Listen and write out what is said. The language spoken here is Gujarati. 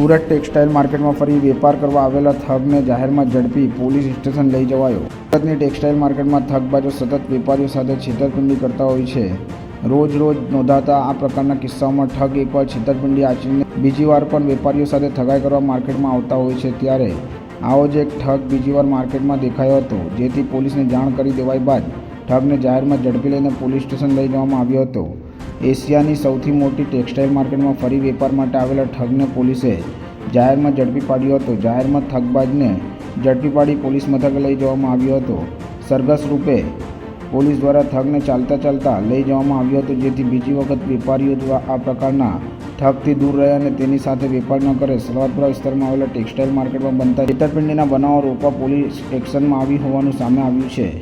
સુરત ટેક્સટાઇલ માર્કેટમાં ફરી વેપાર કરવા આવેલા થગને જાહેરમાં ઝડપી પોલીસ સ્ટેશન લઈ જવાયો. સુરતની ટેક્સટાઇલ માર્કેટમાં થગબાજો સતત વેપારીઓ સાથે છેતરપિંડી કરતા હોય છે. રોજ રોજ નોંધાતા આ પ્રકારના કિસ્સાઓમાં ઠગ એકવાર છેતરપિંડી આચરીને બીજી વાર પણ વેપારીઓ સાથે ઠગાઈ કરવા માર્કેટમાં આવતા હોય છે ત્યારે આવો જ એક ઠગ બીજી વાર માર્કેટમાં દેખાયો હતો, જેથી પોલીસને જાણ કરી દેવાય બાદ ઠગને જાહેરમાં ઝડપી લઈને પોલીસ સ્ટેશન લઈ જવામાં આવ્યો હતો. એશિયાની સૌથી મોટી ટેક્સટાઇલ માર્કેટમાં ફરી વેપાર માટે આવેલા ઠગને પોલીસે જાહેરમાં ઝડપી પાડ્યો હતો. જાહેરમાં ઠગબાજને ઝડપી પાડી પોલીસ મથકે લઈ જવામાં આવ્યો હતો. સરઘસ રૂપે પોલીસ દ્વારા ઠગને ચાલતા ચાલતા લઈ જવામાં આવ્યો હતો, જેથી બીજી વખત વેપારીઓ દ્વારા આ પ્રકારના ઠગથી દૂર રહે અને તેની સાથે વેપાર ન કરે. સલવાતપુરા વિસ્તારમાં આવેલા ટેક્સટાઇલ માર્કેટમાં બનતા છેતરપિંડીના બનાવો રોકવા પોલીસ એક્શનમાં આવી હોવાનું સામે આવ્યું છે.